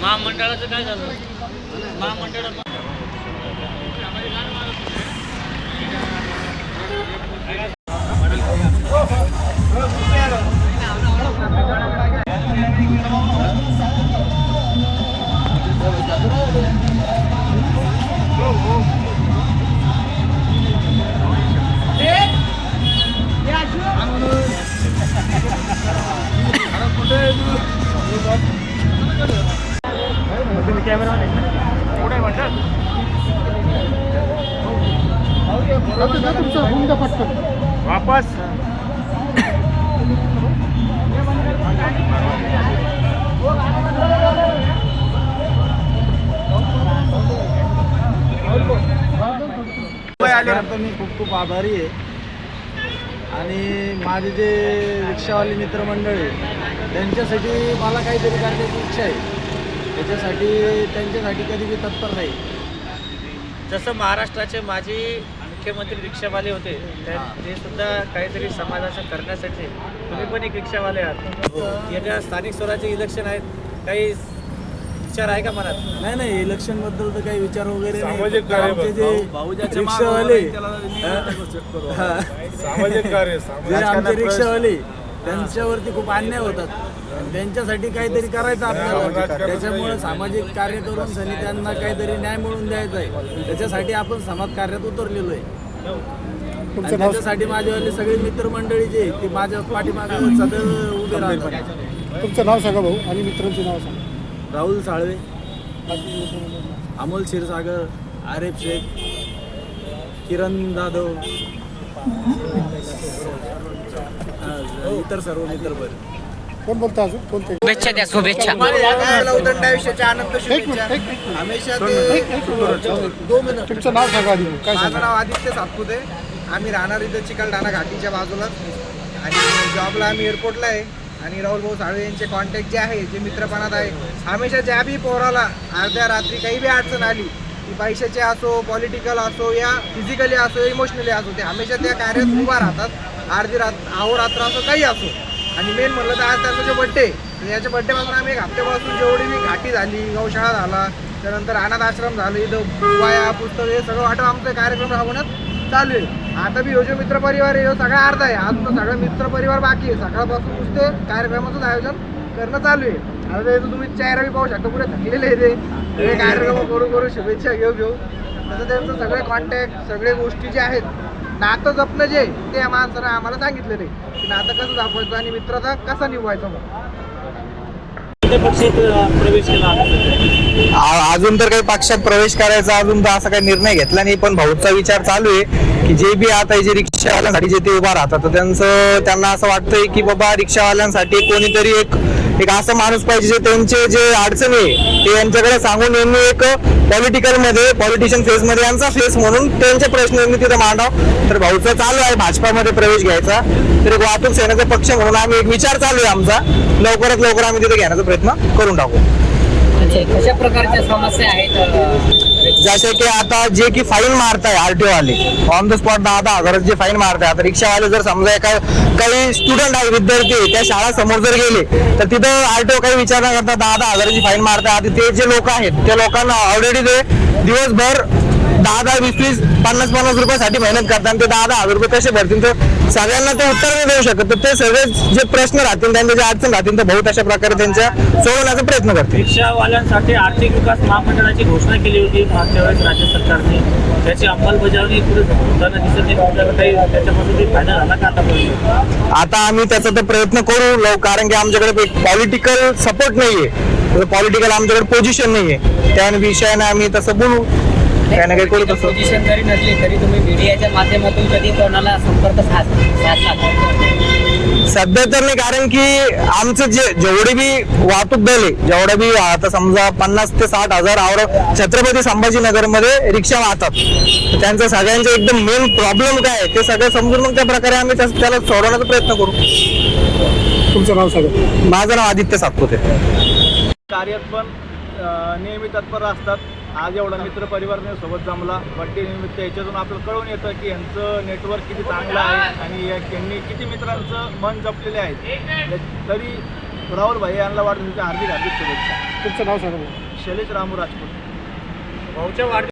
महामंडळाचं काय झालं महामंडळाचं वापस. मी खूप खूप आभारी आहे. आणि माझे जे रिक्षावाले मित्रमंडळ आहे त्यांच्यासाठी मला काहीतरी करण्याची इच्छा आहे. त्याच्यासाठी त्यांच्यासाठी कधी मी तत्पर नाही. जसं महाराष्ट्राचे माझी मुख्यमंत्री रिक्षावाले होते. ते सुद्धा काहीतरी समाजाचं करण्यासाठी तुम्ही पण एक रिक्षावाले आहात. येत्या स्थानिक स्वराज्य इलेक्शन आहेत. काही विचार आहे का मनात? नाही नाही इलेक्शनबद्दल तर काही विचार वगैरे. सामाजिक कार्य जे रिक्षावाले हा. सामाजिक कार्य जे आमचे रिक्षावाले त्यांच्यावरती खूप अन्याय होतात. त्यांच्यासाठी काहीतरी करायचं आपल्याला. त्याच्यामुळे सामाजिक कार्य करून सनी त्यांना काहीतरी न्याय मिळवून द्यायचा आहे. त्याच्यासाठी आपण समाज कार्यात उतरलेलो आहे. आणि त्याच्यासाठी माझेवाले सगळे मित्रमंडळी जे ते माझ्या पाठीमागे सदैव उभे राहतात. तुमचं नाव सांगा भाऊ आणि मित्रांचे नाव सांगा. राहुल साळवे अमोल क्षीरसागर आरेफ शेख किरण जाधव. इतर सर्व मित्र बरे. कोण बोलतो अजून? कोण ते शुभेच्छा द्या शुभेच्छा. आयुष्याच्या आनंद एक मिनिट एक मिनिट. हमेशा ते दोन मिनिट. तुमचं नाव सांगा आधी. काय माझं सांगा नाव आदित्य सातपुते. आम्ही राहणार इथं चिकलठाणा घाटीच्या बाजूलाच आणि जॉबला आम्ही एअरपोर्टला आहे. आणि राहुल भाऊ साळवे यांचे कॉन्टॅक्ट जे आहे जे मित्रपणात आहे हमेशा ज्या बी पोराला अर्ध्या रात्री काही बी अडचण आली ती पैशाची असो पॉलिटिकल असो या फिजिकली असो इमोशनली असो ते हमेशा त्या कार्यात उभा राहतात. अर्धी रात अहोरात्र असो काही असो. आणि मेन म्हणलं तर आज त्यांचा जो बड्डे याच्या बड्डेपासून आम्ही एक हप्त्यापासून जेवढी मी घाटी झाली गौशाळा झाला त्यानंतर अनाथ आश्रम झालं इथं वाया पुस्तक हे सगळं वाटप आमचा कार्यक्रम राबवण्यात चालू आहे. आता बी ह्यो जो मित्र परिवार आहे सगळा अर्धा आहे. आज तो सगळा मित्र परिवार बाकी आहे. सकाळपासून नुसते कार्यक्रमाचंच आयोजन करणं चालू आहे. आता इथं तुम्ही चेहरा बी पाहू शकता पुढे थकलेले आहे ते. कार्यक्रम करू करू शुभेच्छा घेऊ घेऊ. तसं त्यांचं सगळे कॉन्टॅक्ट सगळे गोष्टी जे आहेत नातं जपणं जे ते या माणसानं आम्हाला सांगितलेलं आहे की नातं कसं जपायचं आणि मित्रता कसा निभवायचा मग पक्षात प्रवेश केला आता. आ- अजून तर काही पक्षात प्रवेश करायचा अजून तर असा काही निर्णय घेतला नाही पण भाऊचा विचार चालू आहे की जे बी आता जे रिक्षावाल्यांसाठी जे ते उभा राहतात तर त्यांचं त्यांना असं वाटतंय की बाबा रिक्षावाल्यांसाठी कोणीतरी एक एक असा माणूस पाहिजे जे त्यांचे जे अडचणी आहे ते यांच्याकडे सांगून यांनी एक पॉलिटिकलमध्ये पॉलिटिशियन फेजमध्ये यांचा फेस म्हणून त्यांचे प्रश्न यांनी तिथे मांडाव. तर भाऊचं चालू आहे भाजपामध्ये प्रवेश घ्यायचा. तर एक वाहतूक सेनेचा पक्ष म्हणून आम्ही एक विचार चालू आहे आमचा. लवकरात लवकर आम्ही तिथे घेण्याचा प्रयत्न करून टाकू. कशा प्रकारच्या समस्या आहेत जसे की आता जे की फाईन मारताय आरटीओ वाले ऑन द स्पॉट दहा दहा हजार जे फाईन मारताय आता रिक्षावाले जर समजा एका काही स्टुडंट आहे विद्यार्थी त्या शाळा समोर जर गेले तर तिथं आरटीओ काही विचार न करता दहा दहा हजाराची फाईन मारताय. आता ते जे लोक आहेत त्या लोकांना ऑलरेडी ते दिवसभर दहा दहा वीस वीस पन्नास पन्नास रुपयासाठी मेहनत करतात आणि ते दहा दहा हजार रुपये कसे भरतील तर सगळ्यांना ते उत्तर नाही देऊ शकत. तर ते सगळे जे प्रश्न राहतील त्यांचे जे अडचण राहतील तर भाऊ तशा प्रकारे त्यांच्या सोडवण्याचा प्रयत्न करतील. रिक्षावाल्यांसाठी आर्थिक विकास महामंडळाची घोषणा केली होती मागच्या वेळेस राज्य सरकारने. त्याची अंमलबजावणी होताना दिसत नाही. काही त्याच्यापासून काही फायदा झाला का आतापर्यंत आता आम्ही त्याचा तर प्रयत्न करू लव कारण की आमच्याकडे पॉलिटिकल सपोर्ट नाहीये. पॉलिटिकल आमच्याकडे पोझिशन नाहीये. त्या विषयाने आम्ही तसं बोलू. काही ना काही करू तसं पोझिशन जरी नसली तरी तुम्ही मीडियाच्या माध्यमातून कधी कोणाला संपर्क साध साधला सध्या तर नाही कारण की आमचं जे जेवढे बी वाहतूक दल आहे जेवढे बी आता समजा पन्नास ते साठ हजार आवर छत्रपती संभाजीनगरमध्ये रिक्षा वाहतात. त्यांचं सगळ्यांचं एकदम मेन प्रॉब्लेम काय आहे ते सगळं समजून मग त्या प्रकारे आम्ही त्याला सोडवण्याचा प्रयत्न करू. तुमचं नाव सांगा. माझं नाव आदित्य सातपुते. कार्यात पण नेहमी तत्पर असतात. आज एवढा मित्र परिवार सोबत जमला. बड्डे निमित्त याच्यातून आपल्याला कळून येतं की यांचं नेटवर्क किती चांगलं आहे आणि या- यांनी किती मित्रांचं मन जपलेले आहेत या- तरी राहुल भाई यांना वाढदिवसाच्या हार्दिक हार्दिक शुभेच्छा. तुमचं नाव सांगा. शैलेश रामू राजपूत. भाऊच्या वाढ